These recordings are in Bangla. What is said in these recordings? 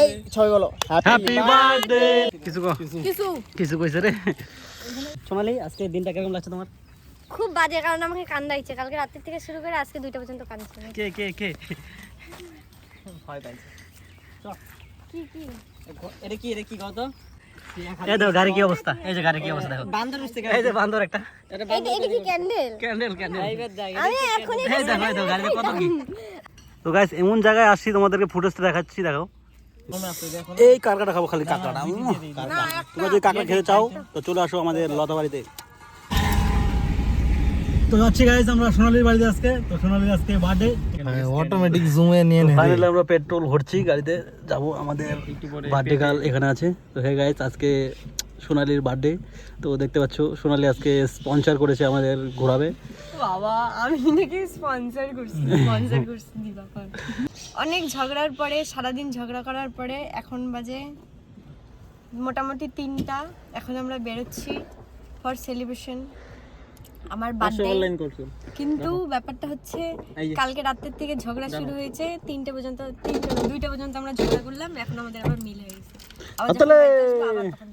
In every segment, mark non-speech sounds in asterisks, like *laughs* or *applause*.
এই ছয় গেল হ্যাপি বার্থডে কিছু কিছু কিছু কইছে রে? সোনালি আজকে দিনটা কীরকম লাগছে তোমার? খুব বাজে কারণ আমাকে কান্দাইছে। কালকে রাত্রি থেকে শুরু করে আজকে দুইটা পর্যন্ত কাঁদছে। কে কে কে? ভয় পাইছে। কি কি? এটা কি এটা কি কত এই দেখো গাড়ি কি অবস্থা? এই যে গাড়ি কি অবস্থা দেখো। বান্দর উঠছে এই যে বান্দর একটা। এটা এটা কি ক্যান্ডেল ক্যান্ডেল ক্যান্ডেল আমি এখনই এই দেখো এই দেখো গাড়িতে কত কি? *laughs* তো গাইস এমন জায়গায় আসছি তোমাদেরকে ফুটেজটা দেখাচ্ছি দেখো। এই কাঁকড়াটা খাব খালি কাঁকড়াটা তোমরা যদি কাঁকড়া খেতে চাও তো চলে আসো আমাদের লতা বাড়িতে। তো যাচ্ছি আমরা সোনালির বাড়িতে আজকে। তো সোনালির আজকে বার্থডে অটোমেটিক জুমে নিয়ে ফাইনালি আমরা পেট্রোল ভরছি গাড়িতে যাব আমাদের বার্থডে গার্ল এখানে আছে। তো হে আজকে সোনালির বার্থডে তো দেখতে পাচ্ছ সোনালি আজকে স্পন্সর করেছে আমাদের ঘোরাবে। বাবা আমি নাকি স্পন্সর করছি স্পন্সর করছি অনেক ঝগড়ার পরে সারাদিন ঝগড়া করার পরে এখন বাজে মোটামুটি তিনটা। এখন আমরা বেরোচ্ছি ফর সেলিব্রেশন আমার বার্থডে কিন্তু ব্যাপারটা হচ্ছে কালকে রাতের থেকে ঝগড়া শুরু হয়েছে। তিনটে পর্যন্ত তিনটে দুইটা পর্যন্ত আমরা ঝগড়া করলাম। এখন আমাদের আবার মিল হয়ে গেছে। আবার যখন তাহলে- বাড়িতে আসব, আবার তখন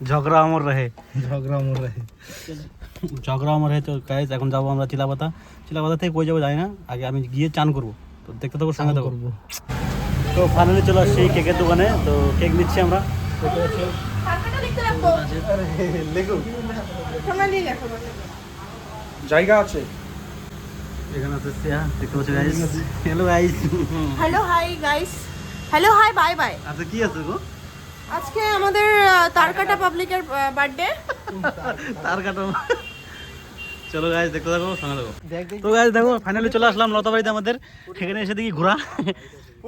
ঝগড়া। ঝগড়া রহে ঝগড়া মোর রে ঝগড়া আমর রহে তো গাইস এখন যাব আমরা চিলাপাতা চিলাপাতা থেকে কই যাব জানি না আগে আমি গিয়ে চান করব তো দেখতে থাকো সঙ্গে থাকো তো ফাইনালি চলে আসছি কেকের দোকানে তো কেক নিচ্ছি আমরা জায়গা আছে এখানে আছে দেখতে পাচ্ছ guys hello guys hello hi guys hello hi bye bye আচ্ছা কি আছে গো? আজকে আমাদের তারকাটা পাবলিকের বার্থডে তারকাটা চলো গাইস দেখতে থাকো সঙ্গে থাকো। তো গাইস দেখো ফাইনালি চলে আসলাম লতা বাড়িতে আমাদের। সেখানে এসে দেখি ঘোরা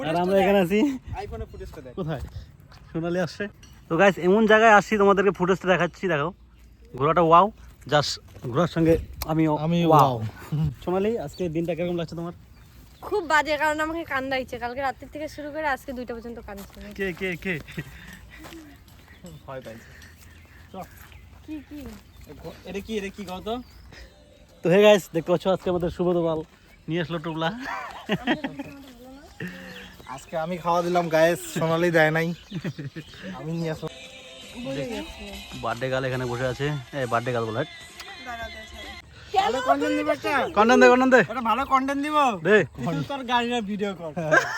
আর আমরা এখানে আছি। আইফোনে ফুটেজটা দেখ। কোথায়? সোনালি আসছে। তো গাইস এমন জায়গায় আসছি তোমাদেরকে ফুটেজটা দেখাচ্ছি দেখো। ঘোড়াটা ওয়াও জাস্ট ঘোড়ার সঙ্গে আমিও আমি ওয়াও সোনালি আজকে দিনটা কীরকম লাগছে তোমার? খুব বাজে কারণ আমাকে কান্দা কান্দাইছে। কালকে রাত্রি থেকে শুরু করে আজকে দুইটা পর্যন্ত কাঁদছে। কে কে কে? ভয় পাইছে। কি কি? এটা কি এটা কি কত তো? হে গাইস দেখতে পাচ্ছ আজকে আমাদের শুভ দোবাল। নিয়ে আসলো টুকলা আজকে আমি খাওয়া দিলাম গায়েস সোনালি দেয় নাই। আমি নিয়ে আসো বার্থডে গাল এখানে বসে আছে। এই বার্থডে গাল বলে। ভালো কন্টেন্ট দিব একটা? কন্টেন্ট দে কন্টেন্ট দে। একটা ভালো কন্টেন্ট দিব? দে। তোর গাড়ির ভিডিও কর।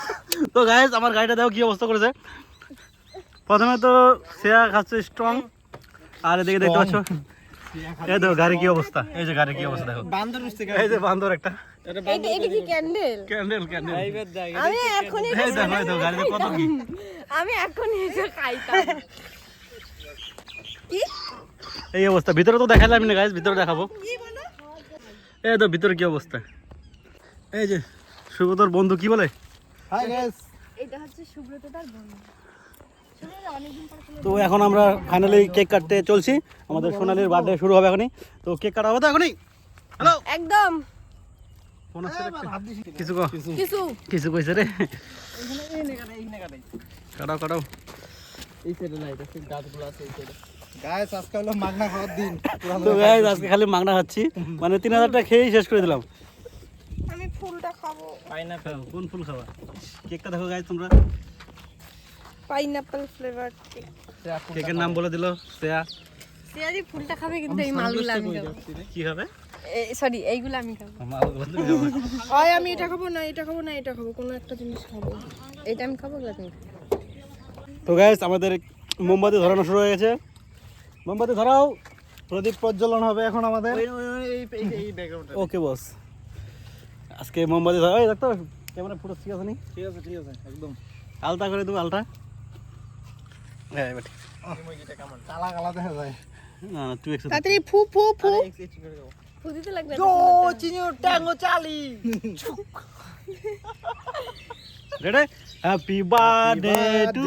*laughs* তো গাইস আমার গাড়িটা দেখো কি অবস্থা করেছে। প্রথমে তো শেয়া খাচ্ছে স্ট্রং আর এদিকে দেখতে পাচ্ছ এই দেখো গাড়ি কি অবস্থা? এই যে গাড়ি কি অবস্থা দেখো। বান্দর উঠছে এই যে বান্দর একটা। এটা কি ক্যান্ডেল ক্যান্ডেল ক্যান্ডেল আমি এখনই এই দেখো এই দেখো গাড়িতে কত কি? আমি এখনই এটা খাইতাম। এই অবস্থা। ভিতরে তো দেখালাম না গাইস ভিতরে দেখাবো। এই তো ভিতরে কি অবস্থা? এই যে সুব্রতর বন্ধু কি বলে? হাই গাইস এটা হচ্ছে সুব্রত তার বন্ধু। তো এখন আমরা ফাইনালি কেক কাটতে চলছি। আমাদের সোনালির বার্থডে শুরু হবে এখনই। তো কেক কাটা হবে তো এখনই? হ্যালো একদম। ফোন আসছে কিছু কো কিছু। কিছু। কইছে রে। কাটাও কাটাও। এই সাইডে না এটা গাছগুলো আছে এই সাইডে গাইস আজকে হলো মাগনা খাওয়ার দিন। তো গাইস আজকে খালি মাগনা খাচ্ছি। মানে তিন হাজার টাকা খেয়েই শেষ করে দিলাম। আমি ফুলটা খাব। পাইনাপেল কোন ফুল খাবা? কেকটা দেখো গাইস তোমরা। পাইনাপল ফ্লেভার কেকের নাম বলে দিল শ্রেয়া। সিয়াজি ফুলটা খাবে কিন্তু এই মালগুলো আমি কি হবে? সরি এইগুলো আমি খাব। হয় আমি এটা খাব না এটা খাব না এটা খাব কোনো একটা জিনিস খাব। এটা আমি খাব। তো গাইস আমাদের মোমবাতি ধরানো শুরু হয়ে গেছে। মোমবাতি ধরাও। প্রদীপ প্রজ্বলন হবে এখন আমাদের। ওকে বস আজকে মোমবাতি ধরা ওই দেখতো ক্যামেরা পুরো ঠিক আছে নি? ঠিক আছে ঠিক আছে একদম। আলতা করে দেবো আলটা হ্যাঁ এবার ঠিক। কালা কালা দেখা যায়। না না তুই একটু তাড়াতাড়ি ফু ফু ফু। ফু দিতে লাগবে ও চিনি ট্যাঙ্গো চালি। Ready happy birthday to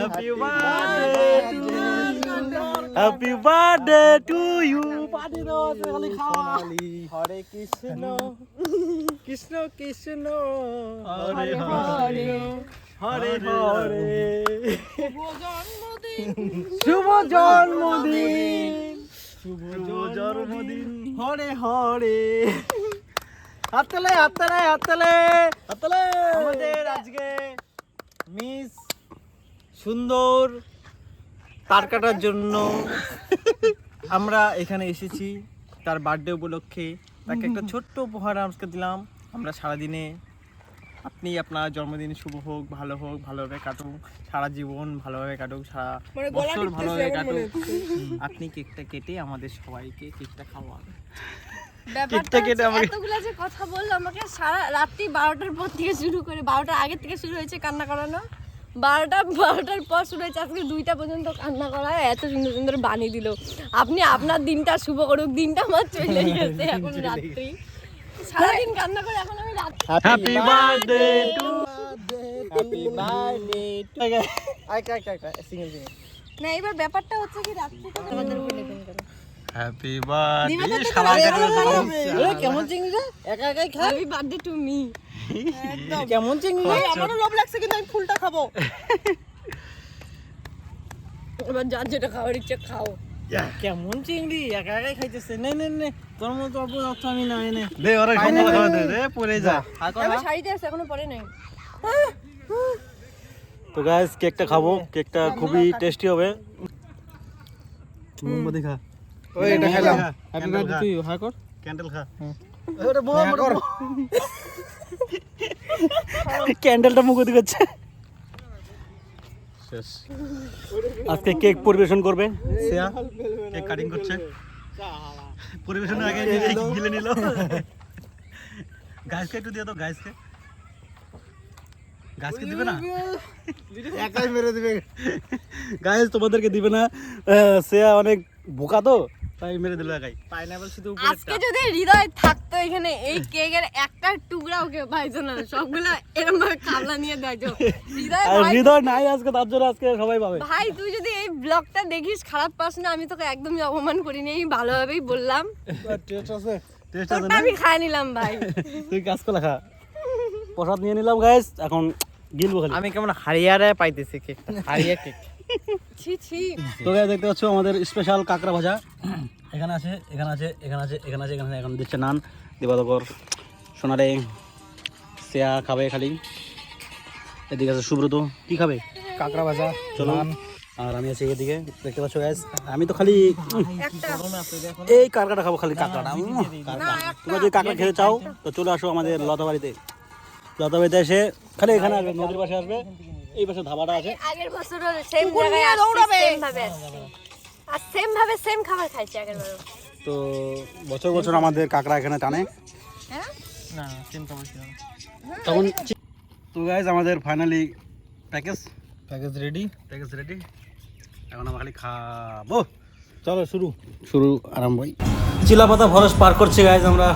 happy birthday to happy birthday to you party দাও আছে খালি খাওয়া। হরে কৃষ্ণ। কৃষ্ণ কৃষ্ণ। হরে হরে হরে। হরে। শুভ জন্মদিন। শুভ জন্মদিন। হরে হরে। হাততালে হাততালে হাততালে। হাততালে। আমাদের আজকে মিস সুন্দর তার কাটার জন্য আমরা এখানে এসেছি তার বার্থডে উপলক্ষে। তাকে একটা ছোট্ট উপহার আজকে দিলাম। আমরা সারাদিনে আপনি আপনার জন্মদিন শুভ হোক ভালো হোক ভালোভাবে কাটুক সারা জীবন ভালোভাবে কাটুক সারা বছর ভালোভাবে কাটুক। আপনি কেকটা কেটে আমাদের সবাইকে কেকটা খাওয়ান। ব্যাপারটা কেটে আমাকে- এতগুলা যে কথা বলল আমাকে সারা রাত্রি বারোটার পর থেকে শুরু করে বারোটার আগে থেকে শুরু হয়েছে কান্না করানো। বারোটা বারোটার পর শুরু হয়েছে। আজকে দুইটা পর্যন্ত কান্না করা এত সুন্দর সুন্দর বানি দিল। আপনি আপনার দিনটা শুভ করুক দিনটা আমার চলে *laughs* গেছে এখন রাত্রি। সারাদিন কান্না করে এখন আমি রাত্রি। Happy birthday to happy birthday to single single না এবার ব্যাপারটা হচ্ছে কি রাত্রি তো আমাদের উপর ডিপেন্ড করে। হ্যাপি বার্থডে কেমন চিংড়ি একা একাই খা। হ্যাপি বার্থডে টু মি কেমন চিংড়ি? রে আমারও লোভ লাগছে কিন্তু আমি ফুলটা খাব। এবার যার যেটা খাওয়ার ইচ্ছে খাও। কেমন চিংড়ি? একা একাই খাইতেছে। নে নে নে। তোর মতো অল্প রক্ত আমি না এনে। দে ওরা সম্মান খাওয়া দে রে পড়ে যা। আর আমার শাড়িতে আছে এখনও পরে নাই। তো গাইস কেকটা খাব। কেকটা খুবই টেস্টি হবে। মোমবাতি খা। ওই এটা খেলাম। হ্যাপি বার্থডে তুই হ্যাঁ কর। ক্যান্ডেল খা। কর ক্যান্ডেলটা মুখ দিচ্ছে শেষ। আজকে কেক পরিবেশন করবে। শ্রেয়া কেক কাটিং করছে। পরিবেশনের আগে গিলে নিল। গাছকে একটু দিয়ে তো গাছকে। গাছকে দিবে না? একাই মেরে দিবে। গাছ তোমাদেরকে দিবে না। শ্রেয়া অনেক বোকা তো। তাই মেরে দিল একাই। পাইনাপল শুধু আজকে যদি হৃদয় থাকতো এখানে এই কেকের একটা টুকরা ওকে পাইতো না সবগুলা এরকম ভাবে কামলা নিয়ে দেখো হৃদয় হৃদয় নাই আজকে তার জন্য আজকে সবাই পাবে ভাই তুই যদি এই ব্লগটা দেখিস খারাপ পাস না আমি তোকে একদমই অপমান করিনি আমি ভালোভাবেই বললাম। টেস্ট আছে। টেস্ট আছে আমি খাই নিলাম ভাই। তুই কাজ করে খা। প্রসাদ নিয়ে নিলাম গাইস এখন গিলবো খালি। আমি কেমন হারিয়ারে পাইতেছি কেক হারিয়া কেক তো গাইস দেখতে পাচ্ছ আমাদের স্পেশাল কাঁকড়া ভাজা। এখানে আছে এখানে আছে এখানে আছে এখানে আছে এখানে এখন দিচ্ছে নান দিবাদকর সোনারে শ্রেয়া খাবে খালি। এদিকে আছে সুব্রত কি খাবে? কাঁকড়া ভাজা চলো। আর আমি আছি এদিকে দেখতে পাচ্ছ গাইস আমি তো খালি এই কাঁকড়াটা খাব খালি কাঁকড়াটা। তোমরা যদি কাঁকড়া খেতে চাও তো চলে আসো আমাদের লতা বাড়িতে লতা বাড়িতে এসে খালি এখানে আসবে নদীর পাশে আসবে। এই পাশে ধাবাটা আছে। আগের বছর সেম জায়গায় দৌড়াবে। সেম ভাবে আর সেম ভাবে সেম খাবার খাইছে আগের বার তো বছর বছর আমাদের কাঁকড়া এখানে টানে। না চিন্তা করছি তখন তো গাইজ আমাদের finally package package ready package ready এখন আমরা খালি খাব। চলো শুরু। শুরু আরম্ভ চিলাপাতা ফরেস্ট পার করছি গাইজ আমরা।